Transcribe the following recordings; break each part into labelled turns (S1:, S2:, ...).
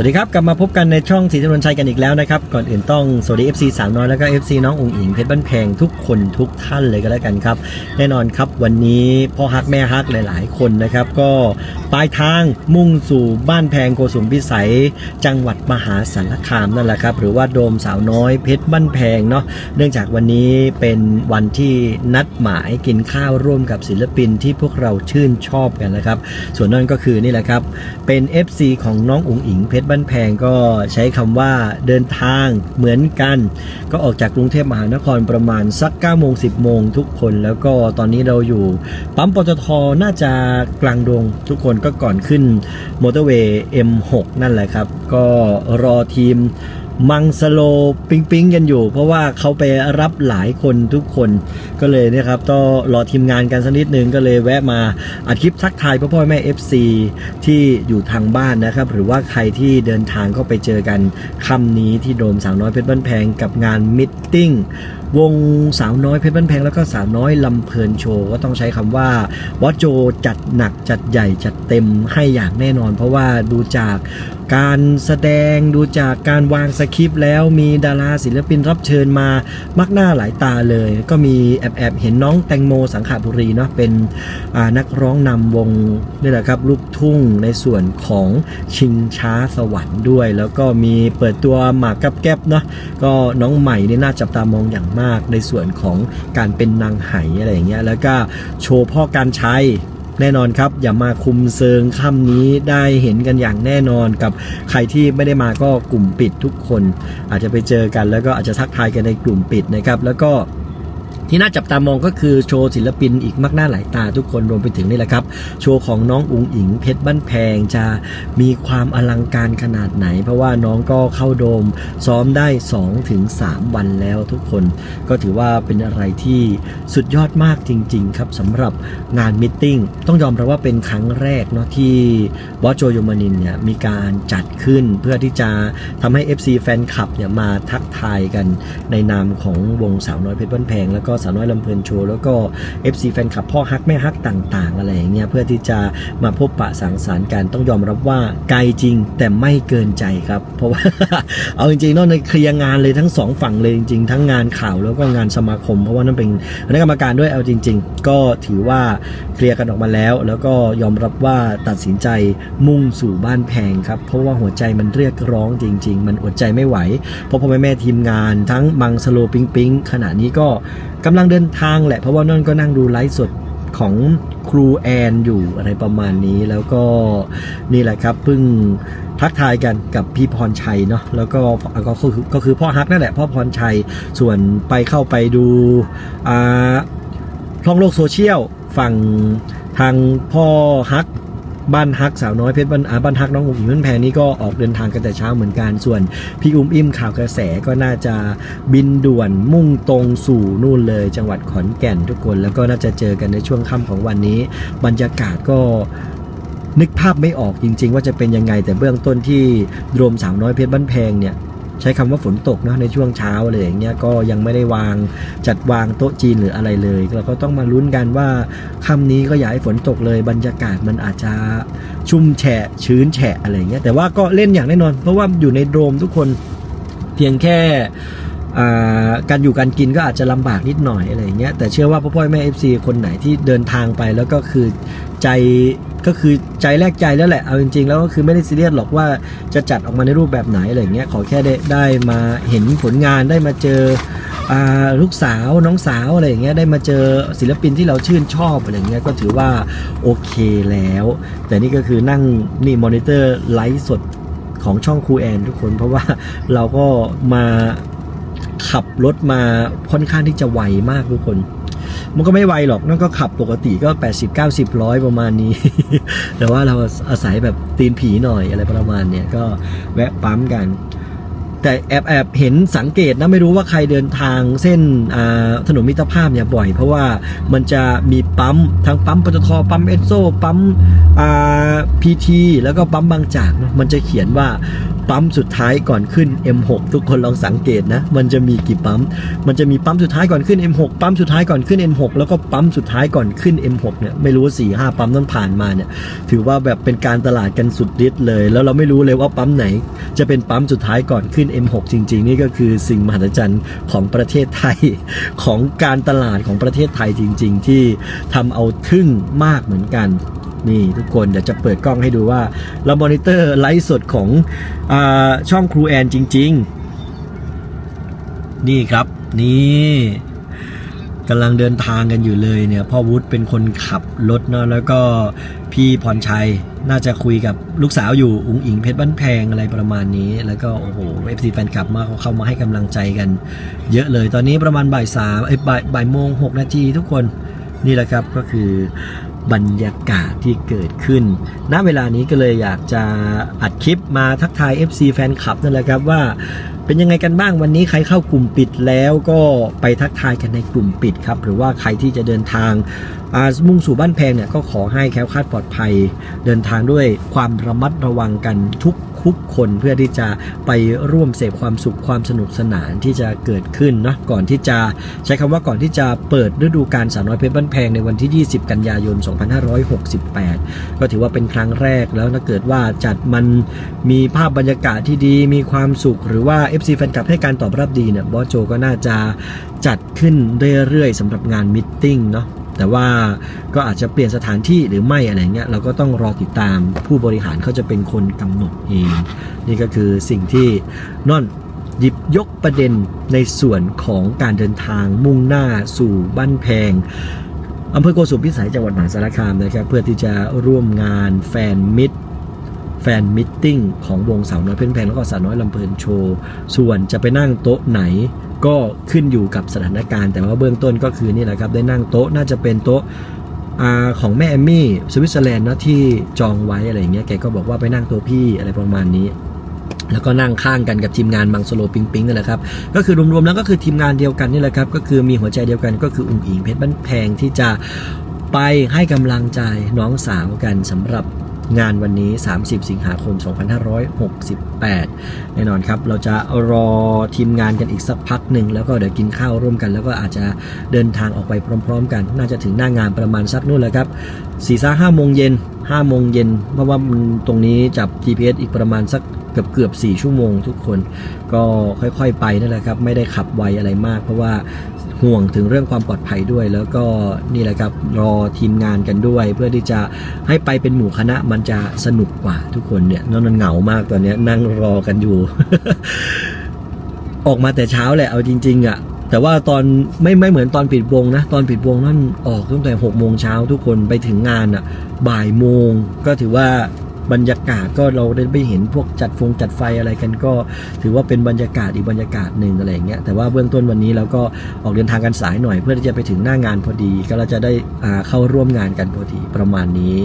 S1: สวัสดีครับ กลับมาพบกันในช่องสีถนนชัยกันอีกแล้วนะครับ ก่อนอื่นต้องสวัสดี FC สาวน้อยแล้วก็ FC น้ององอิงเพชรบ้านแพงทุกคนทุกท่านเลยก็แล้วกันครับ แน่นอนครับวันนี้พ่อฮักแม่ฮักหลาย ๆ คนนะครับ ก็ปลายทางมุ่งสู่บ้านแพงโกสุมพิสัย จังหวัดมหาสารคามนั่นแหละครับ หรือว่าโดมสาวน้อยเพชรบ้านแพงเนาะเนื่องจากวันนี้เป็นวันที่นัดหมายกินข้าวร่วมกับศิลปินที่พวกเราชื่นชอบกันนะครับ ส่วนนั่นก็คือนี่แหละครับเป็น FC ของน้องอุ๋งอิงเพชรบ้านแพงก็ใช้คำว่าเดินทางเหมือนกัน ก็ออกจากกรุงเทพมหานครประมาณสัก9โมง10 โมงทุกคน แล้วก็ตอนนี้เราอยู่ปั๊มปตทน่าจะกลางดงทุกคนก็ก่อนขึ้นมอเตอร์เวย์ M6 นั่นแหละครับ ก็รอทีม มังสโลปิงปิงกันอยู่ เพราะว่าเขาไปรับหลายคนทุกคนก็เลยเนะครับต้องรอทีมงานกันสักนิดนึงก็เลยแวะมาอัดคลิปทักทายพ่อพ่อแม่ FC ที่อยู่ทางบ้านนะครับ หรือว่าใครที่เดินทางก็ไปเจอกันค่ำนี้ที่โดมสาวน้อยเพชรบ้านแพงกับงานมิทติ้งวงสาวน้อยเพชรบ้านแพงแล้วก็สาวน้อยลำเพลินโชว์ก็ต้องใช้คำว่าวอโจจัดหนักจัดใหญ่จัดเต็มให้อย่างแน่นอน เพราะว่าดูจาก การแสดงดูจากการวางสคริปต์แล้วมีดาราศิลปินรับเชิญมา มักหน้าหลายตาเลย ก็มีแอบแอบเห็นน้องแตงโมสังขาบุรีเนาะเป็นนักร้องนำวงนี่แหละครับลูกทุ่งในส่วนของชิงช้าสวรรค์ด้วย แล้วก็มีเปิดตัวหมากกับแก๊บเนาะก็น้องใหม่นี่น่าจับตามองอย่างมากในส่วนของการเป็นนางไหอะไรอย่างเงี้ยแล้วก็โชว์พ่อการใช้ แน่นอนครับ อย่ามาคุมเซิงค่ำนี้ได้เห็นกันอย่างแน่นอนกับใครที่ไม่ได้มาก็กลุ่มปิดทุกคน อาจจะไปเจอกันแล้วก็อาจจะทักทายกันในกลุ่มปิดนะครับ แล้วก็ ที่น่าจับตามองก็คือโชว์ศิลปินอีกมากหน้าหลายตาทุกคนรวมไปถึงนี่แหละครับ โชว์ของน้องอุงอิงเพชรบ้านแพงจะมีความอลังการขนาดไหน เพราะว่าน้องก็เข้าโดมซ้อมได้2-3ถึง3วันแล้วทุกคน ก็ถือว่าเป็นอะไรที่สุดยอดมากจริง ๆ ครับสำหรับงานมิทติ้งต้องยอมรับว่าเป็นครั้งแรกเนาะที่บอสโจโยมานินเนี่ยมีการจัดขึ้นเพื่อที่จะทำให้ FC แฟนคลับเนี่ยมาทักทายกันในนามของวงสาวน้อยเพชรบ้านแพงแล้วก็สาวน้อยลำเพลินโชว์แล้วก็ FC แฟนคลับพ่อฮักแม่ฮักต่างๆ อะไรอย่างเงี้ยเพื่อที่จะมาพบปะสังสรรค์กันต้องยอมรับว่าไกลจริงแต่ไม่เกินใจครับ เพราะว่าเอาจริงๆนอกในเคลียร์งานเลยทั้งสองฝั่งเลยจริงๆ ทั้งงานข่าวแล้วก็งานสมาคม เพราะว่านั่นเป็นคณะกรรมการด้วยเอาจริง ๆ ก็ถือว่าเคลียร์กันออกมาแล้ว แล้วก็ยอมรับว่าตัดสินใจมุ่งสู่บ้านแพงครับเพราะว่าหัวใจมันเรียกร้องจริง ๆ มันอดใจไม่ไหวเพราะพ่อแม่แม่ทีมงานทั้งมังสโลปิงปิงขณะนี้ก็กำลังเดินทางแหละ เพราะว่านั่นก็นั่งดูไลฟ์สดของครูแอนอยู่อะไรประมาณนี้แล้วก็นี่แหละครับเพิ่งทักทายกันกับพี่พรชัยเนาะแล้วก็ก็คือก็คือพ่อฮักนั่นแหละพ่อพรชัยส่วนไปเข้าไปดูอ่าท่องโลกโซเชียลฝั่งทางพ่อฮัก บ้านฮักสาวน้อยเพชรบ้านอาบ้านฮักน้องอุ้มอิมเพื่อนแพงนี่ก็ออกเดินทางกันแต่เช้าเหมือนกันส่วนพี่อุ้มอิ่มข่าวกระแสก็น่าจะบินด่วนมุ่งตรงสู่นู่นเลย จังหวัดขอนแก่นทุกคน แล้วก็น่าจะเจอกันในช่วงค่ำของวันนี้ บรรยากาศก็นึกภาพไม่ออกจริง ๆ ว่าจะเป็นยังไงแต่เบื้องต้นที่รวมสาวน้อยเพชรบ้านแพงเนี่ย ใช้คำว่าฝนตกเนาะในช่วงเช้าอะไรอย่างเงี้ยก็ยังไม่ได้วางจัดวางโต๊ะจีนหรืออะไรเลยเราก็ต้องมาลุ้นกันว่าค่ำนี้ก็อย่าให้ฝนตกเลยบรรยากาศมันอาจจะชุ่มแฉะชื้นแฉะอะไรอย่างเงี้ยแต่ว่าก็เล่นอย่างแน่นอน เพราะว่าอยู่ในโดมทุกคนเพียงแค่การอยู่การกินก็อาจจะลำบากนิดหน่อยอะไรอย่างเงี้ยแต่เชื่อว่าพ่อพ่อแม่ FC คนไหนที่เดินทางไปแล้วก็คือใจ ก็คือใจแรกใจแล้วแหละ เอาจริงๆ แล้วก็คือไม่ได้ซีเรียสหรอกว่าจะจัดออกมาในรูปแบบไหนอะไรเงี้ย ขอแค่ได้ได้มาเห็นผลงานได้มาเจอลูกสาวน้องสาวอะไรอย่างเงี้ยได้มาเจอศิลปินที่เราชื่นชอบอะไรเงี้ยก็ถือว่าโอเคแล้ว แต่นี่ก็คือนั่งนี่มอนิเตอร์ไลฟ์สดของช่องครูแอนทุกคน เพราะว่าเราก็มาขับรถมาค่อนข้างที่จะไวมากทุกคน มันก็ไม่ไวหรอกนั่นก็ขับปกติก็ 80 90ร้อยประมาณนี้ แต่ว่าเราอาศัยแบบตีนผีหน่อยอะไรประมาณเนี้ยก็แวะปั๊มกัน แต่แอบแอบเห็นสังเกตนะไม่รู้ว่าใครเดินทางเส้นถนนมิตรภาพเนี่ยบ่อย เพราะว่ามันจะมีปั๊มทั้งปั๊มปตทปั๊มเอสโซปั๊มพีทีแล้วก็ปั๊มบางจากนะมันจะเขียนว่าปั๊มสุดท้ายก่อนขึ้น M6 ทุกคนลองสังเกตนะ มันจะมีกี่ปั๊ม มันจะมีปั๊มสุดท้ายก่อนขึ้น M6 ปั๊มสุดท้ายก่อนขึ้น M6 แล้วก็ปั๊มสุดท้ายก่อนขึ้น M6 เนี่ยไม่รู้สี่ห้าปั๊มนั้นผ่านมาเนี่ย ถือว่าแบบเป็นการตลาดกันสุดฤทธิ์เลย แล้วเราไม่รู้เลยว่าปั๊มไหน จะเป็นปั๊มสุดท้ายก่อนขึ้น M6 จริง ๆ นี่ก็คือสิ่งมหัศจรรย์ของประเทศไทยของการตลาดของประเทศไทยจริง ๆ ที่ทำเอาทึ่งมากเหมือนกันนี่ทุกคนเดี๋ยวจะเปิดกล้องให้ดูว่าเรามอนิเตอร์ไลฟ์สดของอช่องครูแอนจริง ๆ นี่ครับนี่กำลังเดินทางกันอยู่เลยเนี่ยพ่อวุฒิเป็นคนขับรถเนาะแล้วก็ พี่พรชัยน่าจะคุยกับลูกสาวอยู่อุ๋งอิงเพชรบ้านแพงอะไรประมาณนี้ แล้วก็โอ้โหเอฟซีแฟนคลับมาเขาเข้ามาให้กำลังใจกัน เยอะเลยตอนนี้ประมาณบ่ายสามเอ้ยบ่ายบ่ายโมงหกนาทีทุกคนนี่แหละครับก็คือบรรยากาศที่เกิดขึ้น ณ เวลานี้ก็เลยอยากจะอัดคลิปมาทักทาย FC แฟนคลับนั่นแหละครับว่า เป็นยังไงกันบ้างวันนี้ใครเข้ากลุ่มปิดแล้วก็ไปทักทายกันในกลุ่มปิดครับ หรือว่าใครที่จะเดินทางมุ่งสู่บ้านแพงเนี่ยก็ขอให้แคล้วคลาดปลอดภัย เดินทางด้วยความระมัดระวังกันทุกคุกคนเพื่อที่จะไปร่วมเสพความสุขความสนุกสนานที่จะเกิดขึ้นเนาะก่อนที่จะใช้คำว่าก่อนที่จะเปิดฤดูกาลสาวน้อยเพชรบ้านแพงในวันที่ 20 กันยายน 2568 ก็ถือว่าเป็นครั้งแรกแล้วถ้าเกิดว่าจัดมันมีภาพบรรยากาศที่ดีมีความสุขหรือว่า FC แฟนคลับให้การตอบรับดีเนี่ยบอสโจก็น่าจะจัดขึ้นเรื่อยๆสำหรับงานมิทติ้งเนาะแต่ว่าก็อาจจะเปลี่ยนสถานที่หรือไม่อะไรเงี้ยเราก็ต้องรอติดตามผู้บริหารเขาจะเป็นคนกำหนดเอง นี่ก็คือสิ่งที่นอนหยิบยกประเด็นในส่วนของการเดินทางมุ่งหน้าสู่บ้านแพงอำเภอโกสุมพิสัยจังหวัดมหาสารคามนะครับเพื่อที่จะร่วมงานแฟนมิตร แฟนมิทติ้งของวงสาวน้อยเพ่นแพงแล้วก็สาวน้อยลำเพลินโชว์ส่วนจะไปนั่งโต๊ะไหนก็ขึ้นอยู่กับสถานการณ์แต่ว่าเบื้องต้นก็คือนี่แหละครับได้นั่งโต๊ะน่าจะเป็นโต๊ะอของแม่แอมมี่สวิตเซอร์แลนด์นะที่จองไว้อะไรอย่างเงี้ยแกก็บอกว่าไปนั่งโต๊ะพี่อะไรประมาณนี้ แล้วก็นั่งข้างกันกับทีมงานบางสโลปิงปิงนั่นแหละครับก็คือรวมๆแล้วก็คือทีมงานเดียวกันนี่แหละครับก็คือมีหัวใจเดียวกันก็คืออุ้งอิงเพชรบ้านแพงที่จะไปให้กำลังใจน้องสาวกันสำหรับ งานวันนี้ 30 สิงหาคม 2568 แน่นอนครับ เราจะรอทีมงานกันอีกสักพักหนึ่ง แล้วก็เดี๋ยวกินข้าวร่วมกัน แล้วก็อาจจะเดินทางออกไปพร้อม ๆ กัน น่าจะถึงหน้างานประมาณสักนู่นแหละครับ สี่ซ่าห้าโมงเย็นห้าโมงเย็นเพราะว่ามันตรงนี้จับ GPS อีกประมาณสักเกือบเกือบสี่ชั่วโมงทุกคน ก็ค่อยๆไปนั่นแหละครับ ไม่ได้ขับไวอะไรมาก เพราะว่าห่วงถึงเรื่องความปลอดภัยด้วย แล้วก็นี่แหละครับรอทีมงานกันด้วย เพื่อที่จะให้ไปเป็นหมู่คณะมันจะสนุกกว่าทุกคนเนี่ยนอนเหงามากตอนนี้นั่งรอกันอยู่ ออกมาแต่เช้าแหละเอาจริง ๆอะ แต่ว่าตอนไม่ไม่เหมือนตอนปิดวงนะ ตอนปิดวงนั่นออกตั้งแต่หกโมงเช้าทุกคนไปถึงงานอะ บ่ายโมงก็ถือว่าบรรยากาศก็เราได้ไปเห็นพวกจัดฟงจัดไฟอะไรกันก็ ถือว่าเป็นบรรยากาศอีกบรรยากาศหนึ่งอะไรอย่างเงี้ยแต่ว่าเบื้องต้นวันนี้เราก็ออกเดินทางกันสายหน่อย เพื่อที่จะไปถึงหน้างานพอดี ก็เราจะได้อ่าเข้าร่วมงานกันพอดีประมาณนี้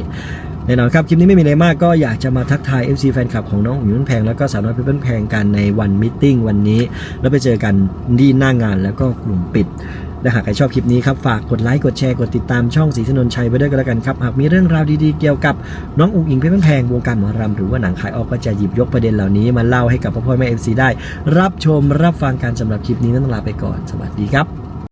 S1: แน่นอนครับ คลิปนี้ไม่มีอะไรมากก็อยากจะมาทักทาย FC แฟนคลับของน้องอุ๋ยนุ่นแพงแล้วก็สาวน้อยเพชรบ้านแพงกันในวันมิทติ้งวันนี้ แล้วไปเจอกันที่หน้างานแล้วก็กลุ่มปิดและหากใครชอบคลิปนี้ครับ ฝากกดไลค์ กดแชร์ กดติดตามช่องสีถนนชัยไปด้วยกันแล้วกันครับ หากมีเรื่องราวดีๆ เกี่ยวกับน้องอุ๋งอิงเพชรบ้านแพงวงการหมอรำหรือว่าหนังขายออกก็จะหยิบยกประเด็นเหล่านี้มาเล่าให้กับพ่อพ่อแม่เอฟซีได้ รับชมรับฟังการสำหรับคลิปนี้นั่นลาไปก่อน สวัสดีครับ